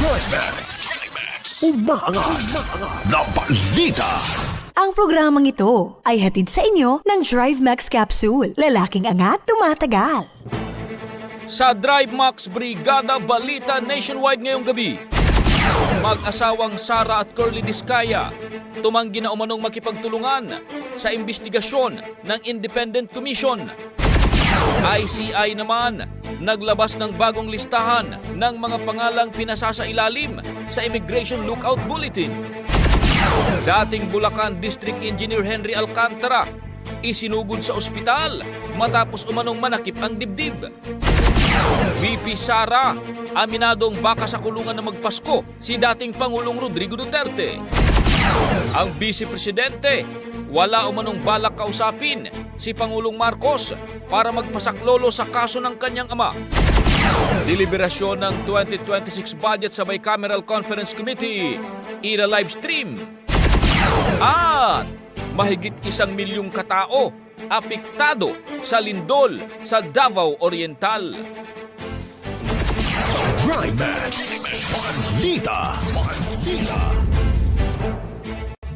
Drive Max. Umaangat na balita. Ang programang ito ay hatid sa inyo ng Drive Max Capsule. Lalaking angat, tumatagal. Sa Drive Max Brigada Balita Nationwide ngayong gabi, mag-asawang Sara at Curly Discaya tumanggi na umanong makipagtulungan sa investigasyon ng Independent Commission. ICI naman naglabas ng bagong listahan ng mga pangalang pinasasailalim sa Immigration Lookout Bulletin. Dating Bulacan District Engineer Henry Alcantara isinugod sa ospital matapos umanong manakip ang dibdib. VP Sara, aminadong baka sa kulungan na magpasko si dating Pangulong Rodrigo Duterte. Ang Vice Presidente, wala umanong balak kausapin si Pangulong Marcos para magpasaklolo sa kaso ng kanyang ama. Deliberasyon ng 2026 budget sa Bicameral Conference Committee, ira live stream. At mahigit isang milyong katao apektado sa lindol sa Davao Oriental. Drive Max. Balita. Balita.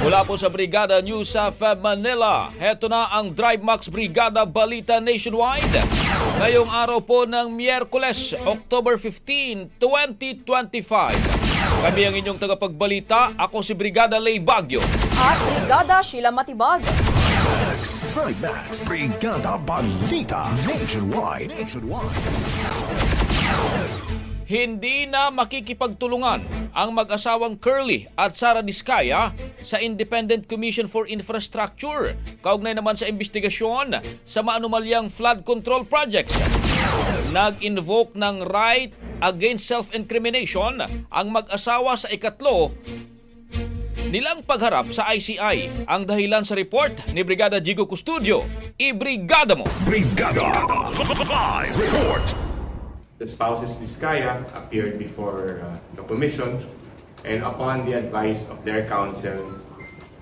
Mula po sa Brigada News sa Manila, heto na ang Drive Max Brigada Balita Nationwide. Ngayong araw po ng Miyerkules, October 15, 2025. Kami ang inyong tagapagbalita. Ako si Brigada Lay Bagyo. At Brigada Sheila Matibag. Drive Max. Brigada Balita Nationwide. Nationwide. Hindi na makikipagtulungan ang mag-asawang Curly at Sara Diskaya sa Independent Commission for Infrastructure kaugnay naman sa investigasyon sa maanumalyang flood control projects. Nag-invoke ng right against self-incrimination ang mag-asawa sa ikatlo nilang pagharap sa ICI. Ang dahilan sa report ni Brigada Jigo Custodio, ibrigada mo! Brigada Live Report. The spouses Vizcaya appeared before uh, the commission and upon the advice of their counsel,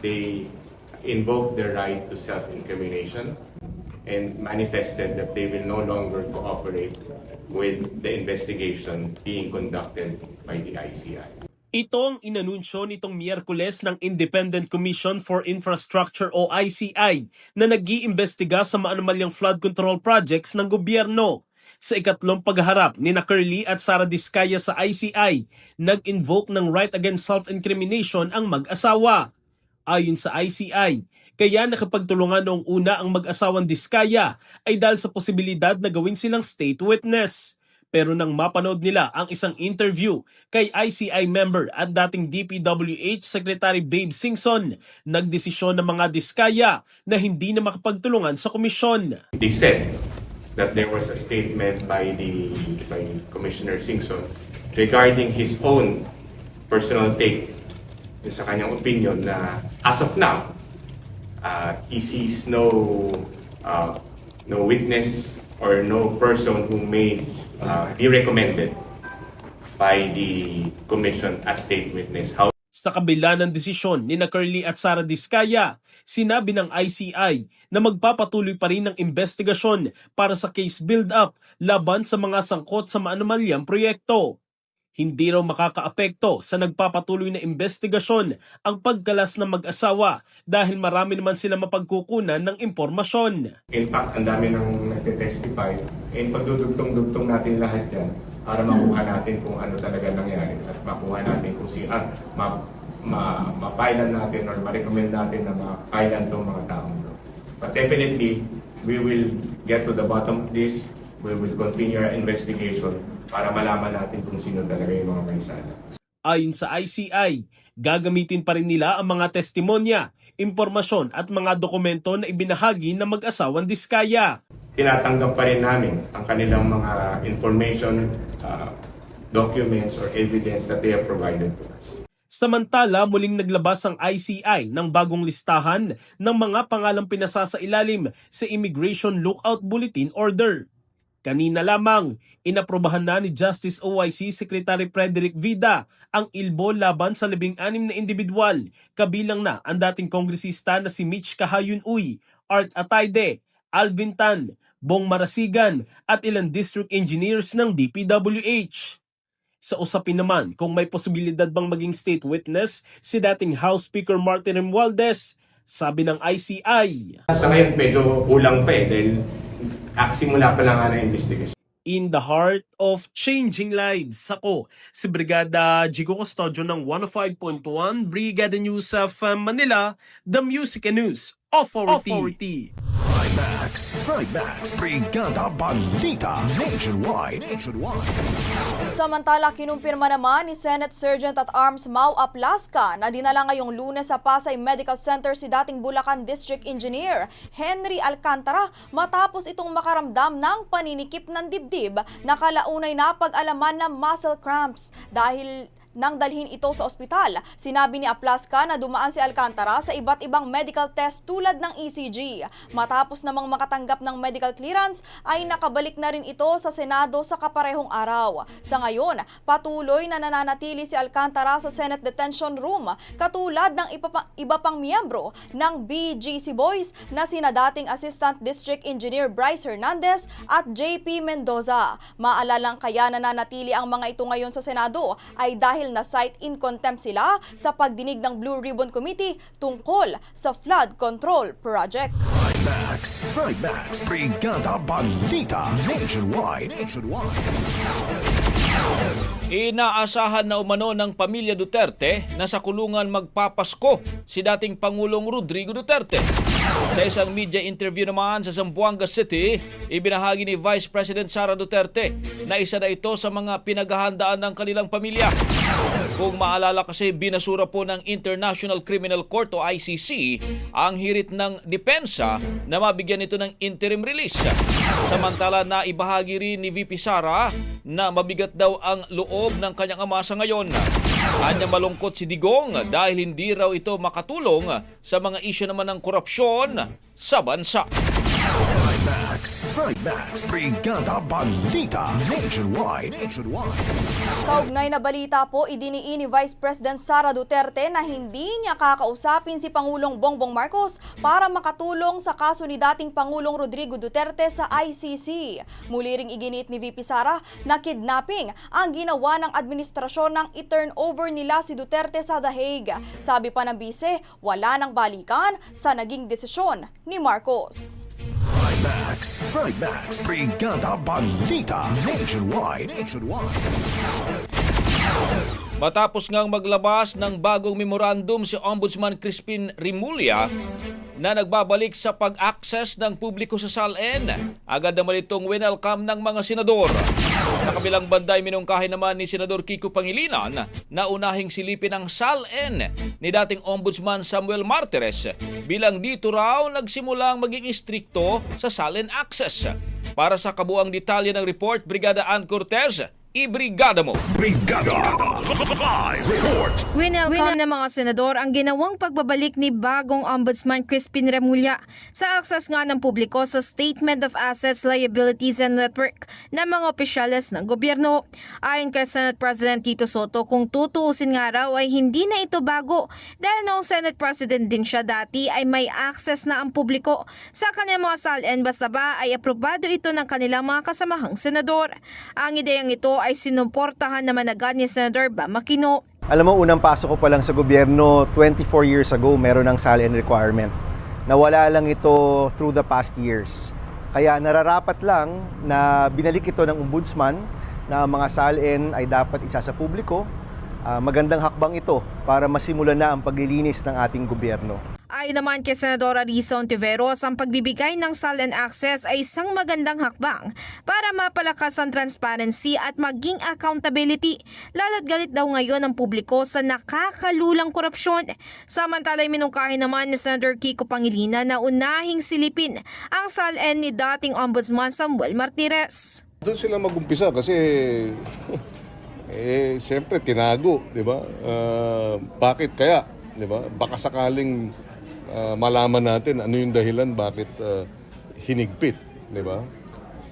they invoked their right to self-incrimination and manifested that they will no longer cooperate with the investigation being conducted by the ICI. Ito ang inanunsyo nitong Miyerkules ng Independent Commission for Infrastructure o ICI na nag-iimbestiga sa maanumalyang flood control projects ng gobyerno. Sa ikatlong pagharap ni na Curly at Sara Diskaya sa ICI, nag-invoke ng right against self-incrimination ang mag-asawa. Ayon sa ICI, kaya nakapagtulungan noong una ang mag-asawang Diskaya ay dahil sa posibilidad na gawin silang state witness. Pero nang mapanood nila ang isang interview kay ICI member at dating DPWH Secretary Babe Singson, nagdesisyon ng mga diskaya na hindi na makapagtulungan sa komisyon. They said that there was a statement by the by Commissioner Singson regarding his own personal take yung sa kanyang opinion na as of now uh, he sees no uh, no witness or no person who may uh, be recommended by the commission as state witness. How Sa kabila ng desisyon ni na Curly at Sara Diskaya, sinabi ng ICI na magpapatuloy pa rin ng investigasyon para sa case build-up laban sa mga sangkot sa maanumalyang proyekto. Hindi raw makakaapekto sa nagpapatuloy na investigasyon ang pagkalas ng mag-asawa dahil marami naman sila mapagkukunan ng impormasyon. In fact, ang dami nang nagte-testify. And pagdudugtong-dugtong natin lahat yan para makuha natin kung ano talaga nangyari at makuha natin kung si ah, ma, ma, ma-filean natin or ma-recommend natin na ma-filean itong mga taong ito. But definitely, we will get to the bottom of this. We will continue our investigation para malaman natin kung sino talaga yung mga may sala. Ayon sa ICI, gagamitin pa rin nila ang mga testimonya, impormasyon at mga dokumento na ibinahagi ng mag-asawang Diskaya. Tinatanggap pa rin namin ang kanilang mga information, uh, documents, or evidence that they have provided to us. Samantala, muling naglabas ang ICI ng bagong listahan ng mga pangalang pinasasailalim sa Immigration Lookout Bulletin Order. Kanina lamang, inaprobahan na ni Justice OIC Secretary Frederick Vida ang ilbo laban sa labing-anim na individual, kabilang na ang dating kongresista na si Mitch Kahayun Uy, Art Atayde, Alvin Tan, Bong Marasigan at ilang district engineers ng DPWH. Sa usapin naman kung may posibilidad bang maging state witness si dating House Speaker Martin Romualdez, sabi ng ICI. Sa ngayon, medyo kulang pa eh dahil simula pa lang nga ng investigation. In the heart of changing lives, ako si Brigada Jigo Custodio ng 105.1 Brigada News of uh, Manila, the Music and News Authority. Trimax. Trimax. Brigada Balita. Nationwide. Nationwide. Samantala, kinumpirma naman ni Senate Sergeant at Arms Mau Aplaska na dinala ngayong lunes sa Pasay Medical Center si dating Bulacan District Engineer Henry Alcantara matapos itong makaramdam ng paninikip ng dibdib na kalaunay na pag-alaman ng muscle cramps dahil nang dalhin ito sa ospital, sinabi ni Aplaska na dumaan si Alcantara sa iba't ibang medical test tulad ng ECG. Matapos namang makatanggap ng medical clearance, ay nakabalik na rin ito sa Senado sa kaparehong araw. Sa ngayon, patuloy na nananatili si Alcantara sa Senate Detention Room, katulad ng iba pang miyembro ng BGC Boys na sina dating Assistant District Engineer Bryce Hernandez at JP Mendoza. Maalalang kaya nananatili ang mga ito ngayon sa Senado ay dahil na cite in contempt sila sa pagdinig ng Blue Ribbon Committee tungkol sa flood control project. Trimax. Trimax. Brigada Balita. Nationwide. Nationwide. Inaasahan na umano ng pamilya Duterte na sa kulungan magpapasko si dating Pangulong Rodrigo Duterte. Sa isang media interview naman sa Zamboanga City, ibinahagi ni Vice President Sara Duterte na isa na ito sa mga pinaghahandaan ng kanilang pamilya. Kung maalala kasi binasura po ng International Criminal Court o ICC ang hirit ng depensa na mabigyan ito ng interim release. Samantala na ibahagi rin ni VP Sara na mabigat daw ang loob ng kanyang ama sa ngayon. Anya malungkot si Digong dahil hindi raw ito makatulong sa mga isyu naman ng korupsyon sa bansa. Max, Max, Brigada Balita Nationwide. Nationwide. Kaugnay na balita po, idiniin ni Vice President Sara Duterte na hindi niya kakausapin si Pangulong Bongbong Marcos para makatulong sa kaso ni dating Pangulong Rodrigo Duterte sa ICC. Muli ring iginit ni VP Sara na kidnapping ang ginawa ng administrasyon nang i-turnover nila si Duterte sa The Hague. Sabi pa ng bise, wala nang balikan sa naging desisyon ni Marcos. Max, Max, Brigada Balita Nationwide. Nationwide. Matapos ngang maglabas ng bagong memorandum si Ombudsman Crispin Rimulya na nagbabalik sa pag-access ng publiko sa SALN, agad naman itong winelcome ng mga senador. Kabilang banda ay minungkahi naman ni Senador Kiko Pangilinan na unahing silipin ang SALN ni dating Ombudsman Samuel Martires bilang dito raw nagsimulang maging istrikto sa SALN access. Para sa kabuang detalye ng report, Brigada Ann Cortez, ibrigada mo! Brigada Live Report. Winelcome ng mga senador ang ginawang pagbabalik ni bagong Ombudsman Crispin Remulla sa akses nga ng publiko sa Statement of Assets, Liabilities and Network ng mga opisyales ng gobyerno. Ayon kay Senate President Tito Soto, kung tutuusin nga raw ay hindi na ito bago dahil noong Senate President din siya dati ay may access na ang publiko sa kanilang mga salin basta ba ay aprobado ito ng kanilang mga kasamahang senador. Ang ideyang ito ay sinuportahan naman agad ni Senator Bam Aquino. Alam mo, unang pasok ko pa lang sa gobyerno, 24 years ago, meron ng SALN requirement. Nawala lang ito through the past years. Kaya nararapat lang na binalik ito ng ombudsman na mga SALN ay dapat isa sa publiko. Ah, magandang hakbang ito para masimulan na ang paglilinis ng ating gobyerno. Ayon naman kay Senadora Risa Ontiveros, ang pagbibigay ng SALN access ay isang magandang hakbang para mapalakas ang transparency at maging accountability. Lalo't galit daw ngayon ang publiko sa nakakalulang korupsyon. Samantala ay minungkahi naman ni Senator Kiko Pangilinan na unahing silipin ang SALN ni dating Ombudsman Samuel Martires. Doon sila magumpisa kasi eh siyempre tinago, 'di ba? Ah, bakit kaya, 'di ba? Baka sakaling ah, malaman natin ano yung dahilan bakit ah, hinigpit, 'di ba?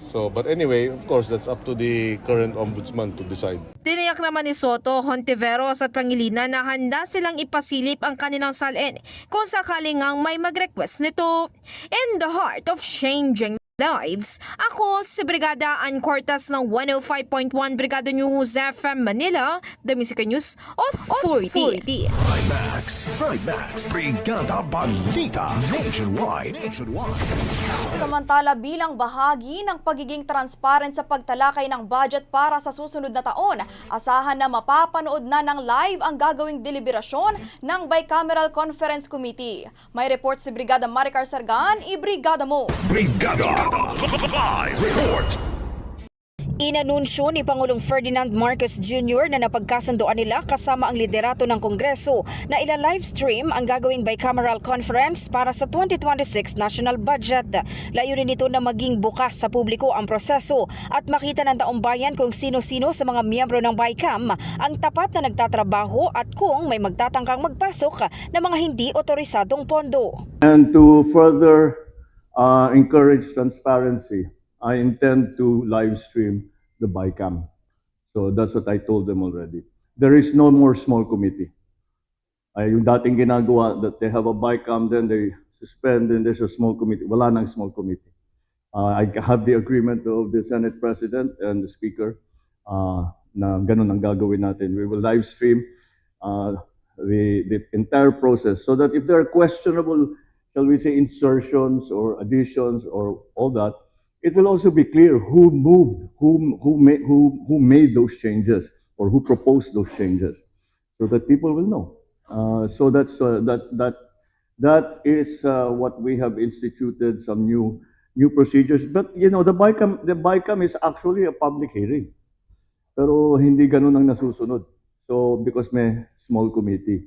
So, but anyway, of course, that's up to the current ombudsman to decide. Tiniyak naman ni Soto, Hontiveros at Pangilinan na handa silang ipasilip ang kanilang salin kung sakaling ang may mag-request nito. In the heart of changing lives, ako si Brigada Ann Cortas ng 105.1 Brigada News FM Manila, The Music News Authority. Max, Max, Brigada Balita Nationwide. Nationwide. Samantala bilang bahagi ng pagiging transparent sa pagtalakay ng budget para sa susunod na taon, asahan na mapapanood na ng live ang gagawing deliberasyon ng Bicameral Conference Committee. May report si Brigada Maricar Sargan, i-brigada mo! Brigada Live Report. Inanunsyo ni Pangulong Ferdinand Marcos Jr. na napagkasundoan nila kasama ang liderato ng Kongreso na ila-livestream ang gagawing bicameral conference para sa 2026 national budget. Layunin nito na maging bukas sa publiko ang proseso at makita ng taong bayan kung sino-sino sa mga miyembro ng BICAM ang tapat na nagtatrabaho at kung may magtatangkang magpasok ng mga hindi otorisadong pondo. And to further uh, encourage transparency, I intend to live stream the BICAM. So that's what I told them already. There is no more small committee. Ay, yung dating ginagawa that they have a BICAM, then they suspend, then there's a small committee. Wala nang small committee. Uh, I have the agreement of the Senate President and the Speaker uh, na ganun ang gagawin natin. We will live stream uh, the, the entire process so that if there are questionable, shall we say, insertions or additions or all that, it will also be clear who moved, who, who, made, who, who made those changes or who proposed those changes so that people will know. Uh, so that's, uh, that, that, that is uh, what we have instituted, some new, new procedures. But, you know, the BICAM, the BICAM is actually a public hearing. Pero hindi ganun ang nasusunod. So, because may small committee.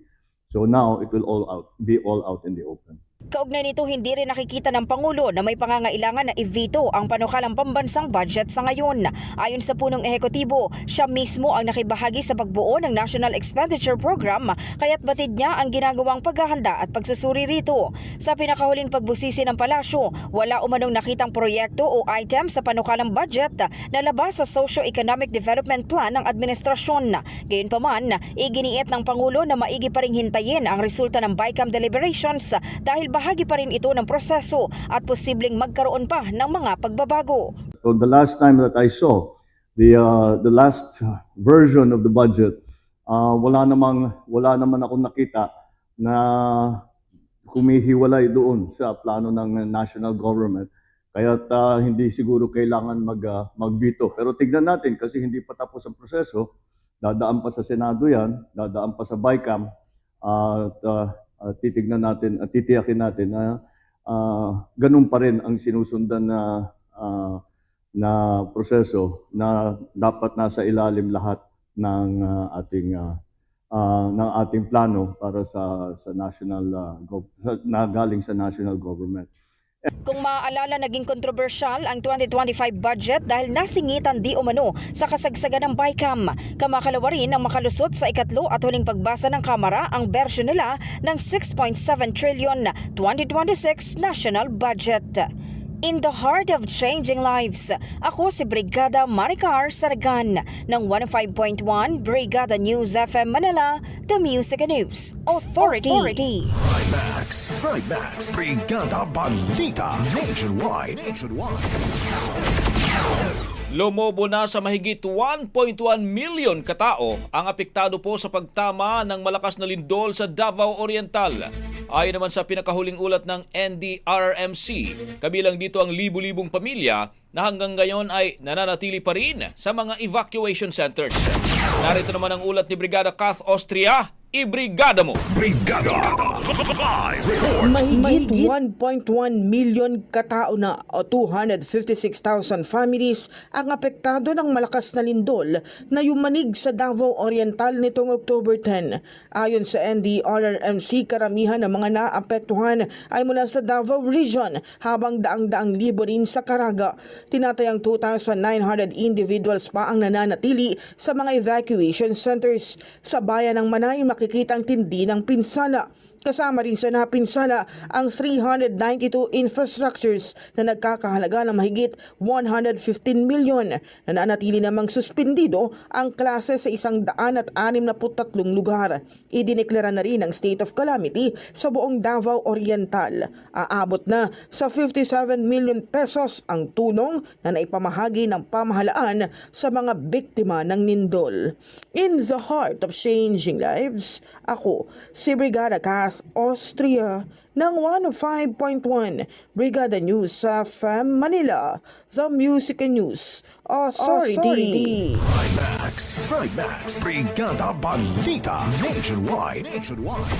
So now, it will all out, be all out in the open. Kaugnay nito, hindi rin nakikita ng Pangulo na may pangangailangan na i-veto ang panukalang pambansang budget sa ngayon. Ayon sa punong ehekutibo, siya mismo ang nakibahagi sa pagbuo ng National Expenditure Program kaya't batid niya ang ginagawang paghahanda at pagsusuri rito. Sa pinakahuling pagbusisi ng palasyo, wala umanong nakitang proyekto o item sa panukalang budget na labas sa Socio-Economic Development Plan ng administrasyon. Gayunpaman, iginiit ng Pangulo na maigi pa ring hintayin ang resulta ng BICAM deliberations dahil bahagi pa rin ito ng proseso at posibleng magkaroon pa ng mga pagbabago. So the last time that I saw the uh, the last version of the budget, uh, wala namang wala naman ako nakita na humihiwalay doon sa plano ng national government. Kaya hindi siguro kailangan mag uh, magbito. Pero tignan natin kasi hindi pa tapos ang proseso. Dadaan pa sa Senado 'yan, dadaan pa sa BICAM at uh, uh, titignan natin at titiyakin natin na uh, ganun pa rin ang sinusundan na uh, na proseso na dapat nasa ilalim lahat ng uh, ating uh, uh, ng ating plano para sa sa national uh, gov- na galing sa national government. Kung maaalala, naging kontrobersyal ang 2025 budget dahil nasingitan di umano sa kasagsagan ng BICAM. Kamakalawa rin ang makalusot sa ikatlo at huling pagbasa ng Kamara ang bersyon nila ng 6.7 trillion 2026 national budget. In the heart of changing lives, ako si Brigada Maricar Saragan ng 105.1 Brigada News FM Manila, The Music and News Authority. Trimax. Trimax. Brigada Balita. Nationwide. Nationwide. Lumobo na sa mahigit 1.1 million katao ang apektado po sa pagtama ng malakas na lindol sa Davao Oriental. Ayon naman sa pinakahuling ulat ng NDRRMC, kabilang dito ang libu-libong pamilya na hanggang ngayon ay nananatili pa rin sa mga evacuation centers. Narito naman ang ulat ni Brigada Kath Austria, ibrigada mo! Brigada Live Report. Mahigit 1.1 million katao na o 256,000 families ang apektado ng malakas na lindol na yumanig sa Davao Oriental nitong October 10. Ayon sa NDRRMC, karamihan ng mga naapektuhan ay mula sa Davao Region habang daang-daang libo rin sa Caraga. Tinatayang 2,900 individuals pa ang nananatili sa mga evacuation centers. Sa bayan ng Manay, makikita ang tindi ng pinsala. Kasama rin sa napinsala ang 392 infrastructures na nagkakahalaga ng mahigit 115 milyon. Nananatili namang suspendido ang klase sa isang daan at anim na putatlong lugar. Idineklara na rin ang state of calamity sa buong Davao Oriental. Aabot na sa 57 million pesos ang tulong na naipamahagi ng pamahalaan sa mga biktima ng Nindol. In the heart of changing lives, ako si Brigada Kath Austria ng 105.1 Brigada News sa FM Manila, The Music and News Authority. Trimax. Trimax. Brigada Balita. Nationwide. Nationwide.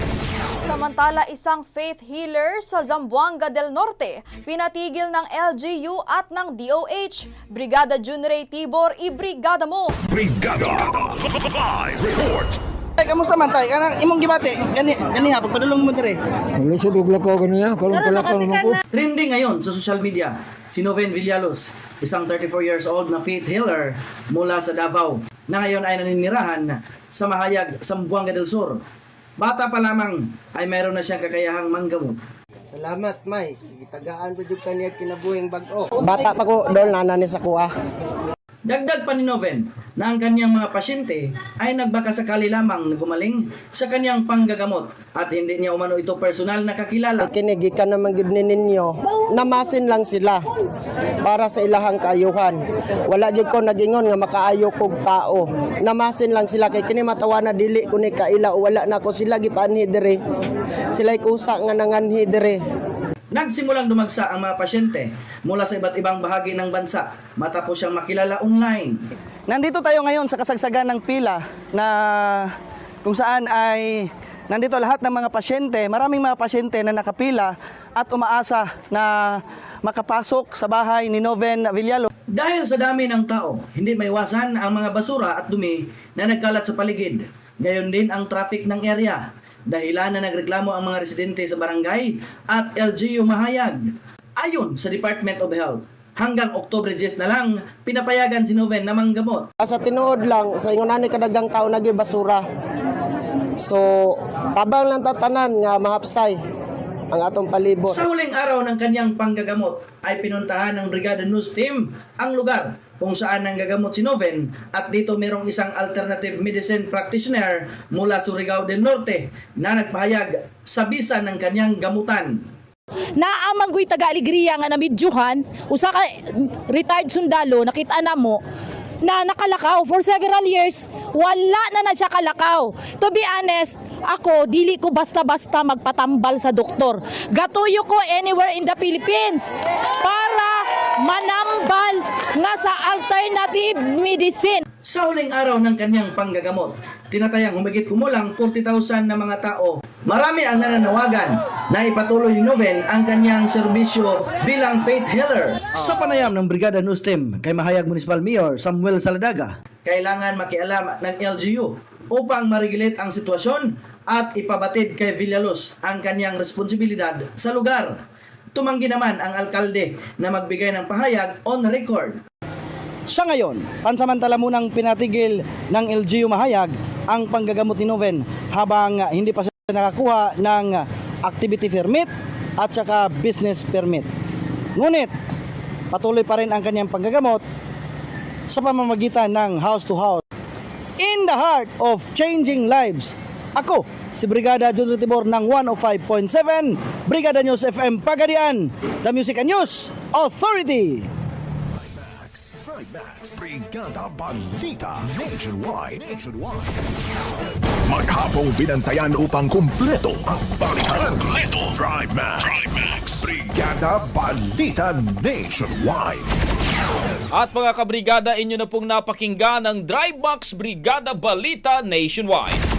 Samantala, isang faith healer sa Zamboanga del Norte pinatigil ng LGU at ng DOH. Brigada Junrey Tibor, ibrigada mo! Brigada Live Report. Kamusta man tay? Kanang imong gibati, gani gani ha pagpadulong mo dire. Lusog og lakaw kaniya, kalong kalakaw naman ko. Trending ngayon sa social media, si Noven Villalos, isang 34 years old na faith healer mula sa Davao, na ngayon ay naninirahan sa Mahayag, Sambuanga del Sur. Bata pa lamang ay meron na siyang kakayahang manggamot. Salamat, May. Gitagaan pa jud kaniya kinabuhing bag-o. Bata pa ko, dol nanani sa kuha. Dagdag pa ni Noven na ang kanyang mga pasyente ay nagbaka sakali lamang gumaling sa kanyang panggagamot at hindi niya umano ito personal na kakilala. Kinigikan naman ni ninyo. Namasin lang sila para sa ilahang kaayuhan. Wala gid ko nagingon nga makaayo kog tao. Namasin lang sila kay kini matawa na dili ko ni kaila o wala na ko sila gipanhi dire. Sila kusa nga nanganhi dire. Nagsimulang dumagsa ang mga pasyente mula sa iba't ibang bahagi ng bansa matapos siyang makilala online. Nandito tayo ngayon sa kasagsagan ng pila na kung saan ay nandito lahat ng mga pasyente, maraming mga pasyente na nakapila at umaasa na makapasok sa bahay ni Noven Villalo. Dahil sa dami ng tao, hindi maiwasan ang mga basura at dumi na nagkalat sa paligid. Gayon din ang traffic ng area. Dahilan na nagreklamo ang mga residente sa barangay at LGU Mahayag. Ayon sa Department of Health, hanggang Oktobre 10 na lang, pinapayagan si Noven na manggamot. Sa tinuod lang, sa ingon ani kadagang tao nagi basura. So, tabang lang tatanan nga mahapsay ang atong palibot. Sa huling araw ng kanyang panggagamot ay pinuntahan ng Brigada News Team ang lugar kung saan nanggagamot si Noven at dito merong isang alternative medicine practitioner mula Surigao del Norte na nagpahayag sa bisa ng kanyang gamutan. Naamang taga Alegria nga namidyuhan, usa ka retired sundalo, nakita na mo, na nakalakaw for several years, wala na na siya kalakaw. To be honest, ako, dili ko basta-basta magpatambal sa doktor. Gatuyo ko anywhere in the Philippines para manambal nga sa alternative medicine. Sa huling araw ng kanyang panggagamot, tinatayang humigit kumulang 40,000 na mga tao. Marami ang nananawagan na ipatuloy ni Noven ang kanyang serbisyo bilang faith healer. Sa panayam ng Brigada News Team kay Mahayag Municipal Mayor Samuel Saladaga, kailangan makialam ng LGU upang marigilit ang sitwasyon at ipabatid kay Villaluz ang kanyang responsibilidad sa lugar. Tumanggi naman ang alkalde na magbigay ng pahayag on record. Sa ngayon, pansamantala munang pinatigil ng LGU Mahayag ang panggagamot ni Noven habang hindi pa siya nakakuha ng activity permit at saka business permit. Ngunit, patuloy pa rin ang kanyang panggagamot sa pamamagitan ng house to house. In the heart of changing lives, ako, si Brigada Junior Tibor ng 105.7, Brigada News FM Pagadian, The Music and News Authority. Trimax. Brigada Balita Nationwide. Nationwide. Maghapong binantayan upang kumpleto ang balitan. Kumpleto. Drive Max. Brigada Balita Nationwide. At mga kabrigada, inyo na pong napakinggan ang DriveMax Brigada Balita Nationwide.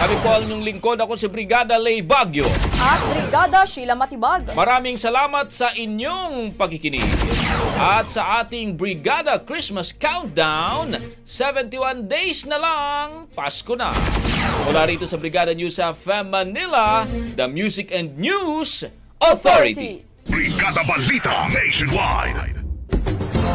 Kami po ang inyong lingkod. Ako si Brigada Lay Bagyo. At Brigada Sheila Matibag. Maraming salamat sa inyong pagkikinig. At sa ating Brigada Christmas Countdown, 71 days na lang, Pasko na. Mula rito sa Brigada News FM Manila, the Music and News Authority. Brigada Balita Nationwide.